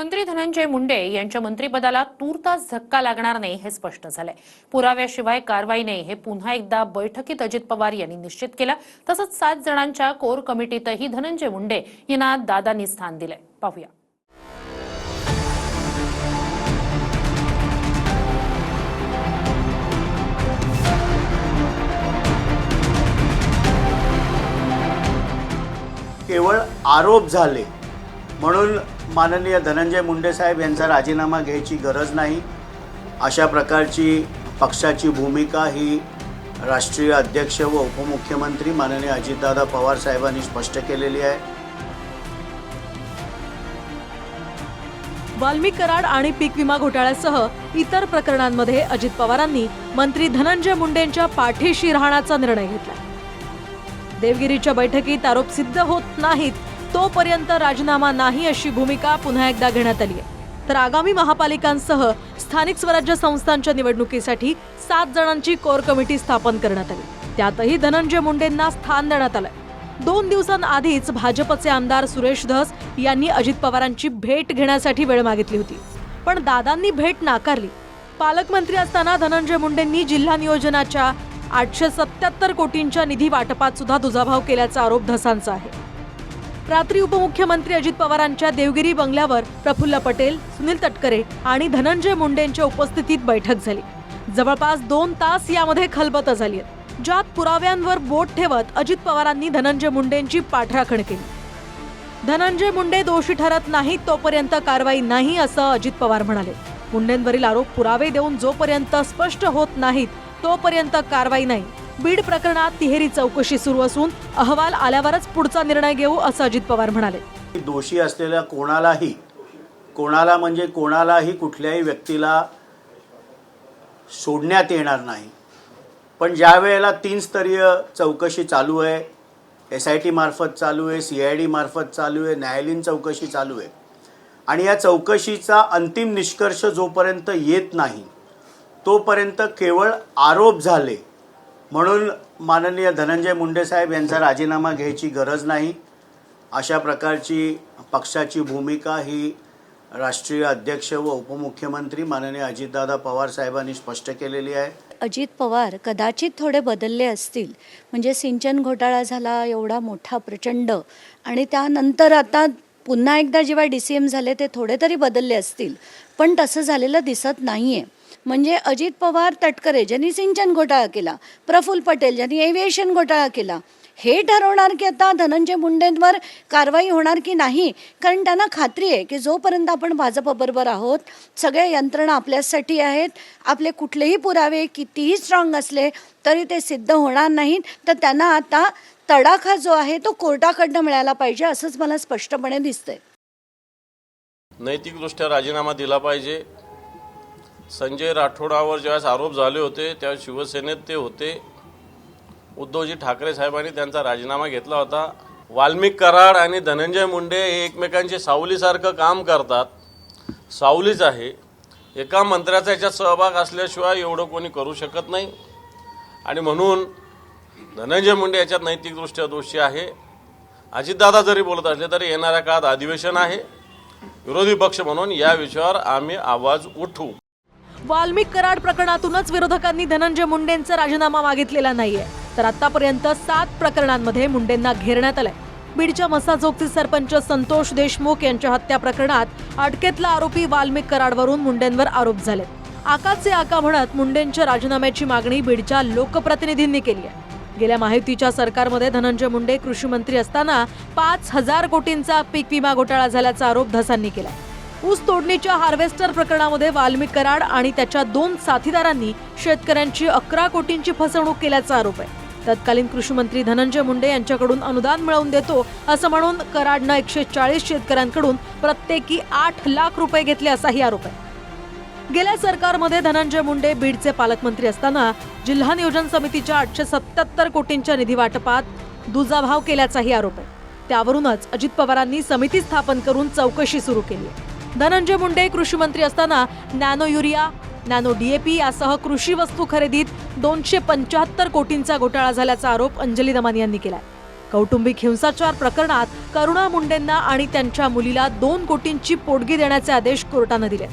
मंत्री धनंजय मुंडे यांच्या मंत्रिपदाला तूर्तास धक्का लागणार नाही हे स्पष्ट झालंय. पुराव्याशिवाय कारवाई नाही हे पुन्हा एकदा बैठकीत अजित पवार यांनी निश्चित केलं. तसंच सात जणांच्या कोर कमिटीतही धनंजय मुंडे यांना दादांनी स्थान दिलंय. पाहूया. केवळ आरोप झाले म्हणून माननीय धनंजय मुंडे साहेब यांचा राजीनामा घ्यायची गरज नाही. अशा प्रकारची पक्षाची भूमिका ही राष्ट्रीय अध्यक्ष व उपमुख्यमंत्री माननीय अजितदादा पवार साहेबांनी स्पष्ट केलेली आहे. वाल्मिक कराड आणि पीक विमा घोटाळ्यासह इतर प्रकरणांमध्ये अजित पवारांनी मंत्री धनंजय मुंडेंच्या पाठीशी राहण्याचा निर्णय घेतला. देवगिरीच्या बैठकीत आरोप सिद्ध होत नाहीत तोपर्यंत राजीनामा नाही अशी भूमिका पुन्हा एकदा घेण्यात आली आहे. तर आगामी महापालिकांसह स्थानिक स्वराज्य संस्थांच्या निवडणुकीसाठी सात जणांची कोर कमिटी स्थापन करण्यात आली. त्यातही धनंजय मुंडेंना स्थान देण्यात आलंय. दोन दिवसांआधीच भाजपचे आमदार सुरेश धस यांनी अजित पवारांची भेट घेण्यासाठी वेळ मागितली होती. पण दादांनी भेट नाकारली. पालकमंत्री असताना धनंजय मुंडेंनी जिल्हा नियोजनाच्या आठशे सत्याहत्तर कोटींच्या निधी वाटपात सुद्धा दुजाभाव केल्याचा आरोप धसांचा आहे. रात्री उपमुख्यमंत्री अजित पवारांच्या देवगिरी बंगल्यावर प्रफुल्ल पटेल सुनील तटकरे आणि धनंजय मुंडेंच्या उपस्थितीत बैठक झाली. जवळपास दोन तास यामध्ये खलबत झाली ज्यात पुराव्यांवर बोट ठेवत अजित पवारांनी धनंजय मुंडेंची पाठराखण केली. धनंजय मुंडे दोषी ठरत नाहीत तोपर्यंत कारवाई नाही असं अजित पवार म्हणाले. मुंडेंवरील आरोप पुरावे देऊन जोपर्यंत स्पष्ट होत नाहीत तोपर्यंत कारवाई नाही. बीड प्रकरणात तिहेरी चौकशी सुरू असून अहवाल आल्यावरच पुढचा निर्णय घेऊ असं अजित पवार म्हणाले. दोषी असलेल्या कोणालाही कोणाला म्हणजे कोणालाही कुठल्याही व्यक्तीला सोडण्यात येणार नाही. पण ज्या वेळेला तीन स्तरीय चौकशी चालू आहे एस आय टी मार्फत चालू आहे सी आय डी मार्फत चालू आहे न्यायालयीन चौकशी चालू आहे आणि या चौकशीचा अंतिम निष्कर्ष जोपर्यंत येत नाही तोपर्यंत केवळ आरोप झाले म्हणून माननीय धनंजय मुंडे साहेब यांचा राजीनामा घ्यायची गरज नाही. अशा प्रकारची पक्षाची भूमिका ही राष्ट्रीय अध्यक्ष व उपमुख्यमंत्री माननीय अजितदादा पवार साहेबांनी स्पष्ट केलेली आहे. अजित पवार कदाचित थोडे बदलले असतील. म्हणजे सिंचन घोटाळा झाला एवढा मोठा प्रचंड. आणि त्यानंतर आता पुन्हा एकदा जेव्हा डी सी एम झाले ते थोडे तरी बदलले असतील. पण तसं झालेलं दिसत नाही आहे म्हणजे अजित पवार तटकरे ज्यांनी सिंचन घोटाळा केला प्रफुल्ल पटेल ज्यांनी एव्हिएशन घोटाळा केला हे ठरवणार की आता धनंजय मुंडेंवर कारवाई होणार की नाही? कारण त्यांना खात्री आहे की जोपर्यंत आपण भाजपबरोबर आहोत सगळ्या यंत्रणा आपल्यासाठी आहेत. आपले कुठलेही पुरावे कितीही स्ट्रॉंग असले तरी ते सिद्ध होणार नाहीत. तर त्यांना आता तडाखा जो आहे तो कोर्टाकडनं मिळायला पाहिजे असंच मला स्पष्टपणे दिसतंय. नैतिकदृष्ट्या राजीनामा दिला पाहिजे. संजय राठोडावर ज्यावेळेस आरोप झाले होते त्यावेळेस शिवसेनेत ते होते. उद्धवजी ठाकरे साहेबांनी त्यांचा राजीनामा घेतला होता. वाल्मिक कराड आणि धनंजय मुंडे हे एकमेकांचे सावलीसारखं काम करतात. सावलीच आहे. एका मंत्र्याचा याच्यात सहभाग असल्याशिवाय एवढं कोणी करू शकत नाही. आणि म्हणून धनंजय मुंडे याच्यात नैतिकदृष्ट्या दोषी आहे. अजितदादा जरी बोलत असले तरी येणाऱ्या काळात अधिवेशन आहे. विरोधी पक्ष म्हणून या विषयावर आम्ही आवाज उठवू. वाल्मिक कराड प्रकरणातूनच विरोधकांनी धनंजय मुंडेंचा राजीनामा मागितलेला नाहीये. तर आतापर्यंत सात प्रकरणांमध्ये मुंडेंना घेरण्यात आलंय. बीडच्या मसाजोगचे सरपंच संतोष देशमुख यांच्या हत्या प्रकरणात अटकेतला आरोपी वाल्मिक कराडवरून मुंडेंवर आरोप झाले. आकाचे आका म्हणत मुंडेंच्या राजीनाम्याची मागणी बीडच्या लोकप्रतिनिधींनी केली आहे. गेल्या माहितीच्या सरकारमध्ये धनंजय मुंडे कृषी मंत्री असताना पाच हजार कोटींचा पीक विमा घोटाळा झाल्याचा आरोप धसांनी केला ऊस तोडणीच्या हार्वेस्टर प्रकरणामध्ये वाल्मिक कराड आणि त्याच्या दोन साथीदारांनी शेतकऱ्यांची अकरा कोटींची फसवणूक केल्याचा आरोप आहे. तत्कालीन कृषी मंत्री धनंजय मुंडे यांच्याकडून अनुदान मिळवून देतो असं म्हणून कराडनं एकशे चाळीस शेतकऱ्यांकडून प्रत्येकी आठ लाख रुपये घेतले असाही आरोप आहे. गेल्या सरकारमध्ये धनंजय मुंडे बीडचे पालकमंत्री असताना जिल्हा नियोजन समितीच्या आठशे सत्याहत्तर कोटींच्या निधी वाटपात दुजाभाव केल्याचाही आरोप आहे. त्यावरूनच अजित पवारांनी समिती स्थापन करून चौकशी सुरू केली आहे. धनंजय मुंडे कृषी मंत्री असताना नॅनो युरिया नॅनो डीएपी यासह कृषी वस्तू खरेदीत दोनशे पंच्याहत्तर कोटींचा घोटाळा झाल्याचा आरोप अंजली दमानी यांनी केलाय. कौटुंबिक हिंसाचार प्रकरणात करुणा मुंडेंना आणि त्यांच्या मुलीला दोन कोटींची पोटगी देण्याचे आदेश कोर्टानं दिले.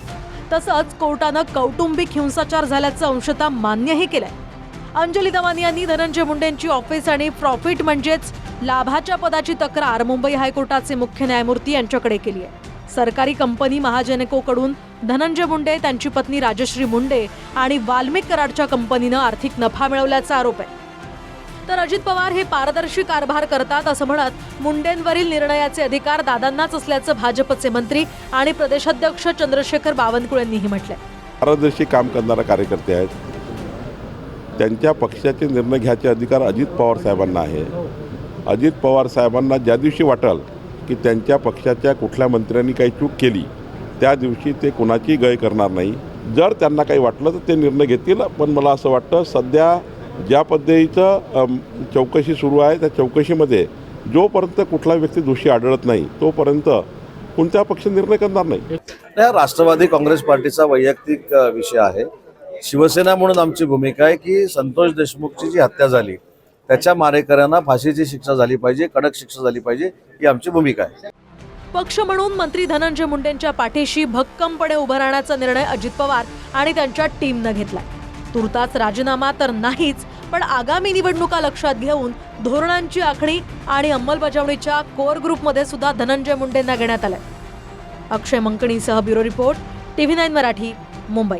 तसंच कोर्टानं कौटुंबिक हिंसाचार झाल्याचं अंशतः मान्यही केलंय. अंजली दमानी यांनी धनंजय मुंडेंची ऑफिस आणि प्रॉफिट म्हणजेच लाभाच्या पदाची तक्रार मुंबई हायकोर्टाचे मुख्य न्यायमूर्ती यांच्याकडे केली आहे सरकारी कंपनी महाजनकोकडून धनंजय मुंडे त्यांची पत्नी राजश्री मुंडे आणि वाल्मिक कराडच्या कंपनीनं आर्थिक नफा मिळवल्याचा आरोप आहे. तर अजित पवार हे पारदर्शी कारभार करतात असं म्हणत मुंडेंवरील निर्णयाचे अधिकार दादांनाच असल्याचं भाजपचे मंत्री आणि प्रदेशाध्यक्ष चंद्रशेखर बावनकुळे यांनीही म्हटलंय. पारदर्शी काम करणारा कार्यकर्ते आहेत. त्यांच्या पक्षाचे निर्णय घ्यायचे अधिकार अजित पवार साहेबांना आहे. अजित पवार साहेबांना ज्या दिवशी वाटेल की त्यांच्या पक्षाच्या कुठल्या मंत्र्यांनी काही चूक केली त्या दिवशी ते कुणाची गय करणार नाही. जर त्यांना काही वाटलं तर ते निर्णय घेतील पण मला असं वाटतं सध्या ज्या पद्धतीचं चौकशी सुरू आहे त्या चौकशीमध्ये जोपर्यंत कुठला व्यक्ती दोषी आढळत नाही तोपर्यंत कोणत्या पक्ष निर्णय करणार नाही. राष्ट्रवादी काँग्रेस पार्टीचा वैयक्तिक विषय आहे. शिवसेना म्हणून आमची भूमिका आहे की संतोष देशमुखची जी हत्या झाली त्याच्या मारेकऱ्यांना फाशीची शिक्षा झाली पाहिजे कडक शिक्षा झाली पाहिजे ही आमची भूमिका आहे. पक्ष म्हणून मंत्री धनंजय मुंडेंच्या पाठीशी भक्कमपणे उभं राहण्याचा निर्णय अजित पवार आणि त्यांच्या टीमनं घेतलाय. तुर्तास राजीनामा तर नाहीच पण आगामी निवडणुका लक्षात घेऊन धोरणांची आखणी आणि अंमलबजावणीच्या कोर ग्रुपमध्ये सुद्धा धनंजय मुंडेंना घेण्यात आलंय. Akshay मंकणीसह bureau report TV nine Marathi Mumbai.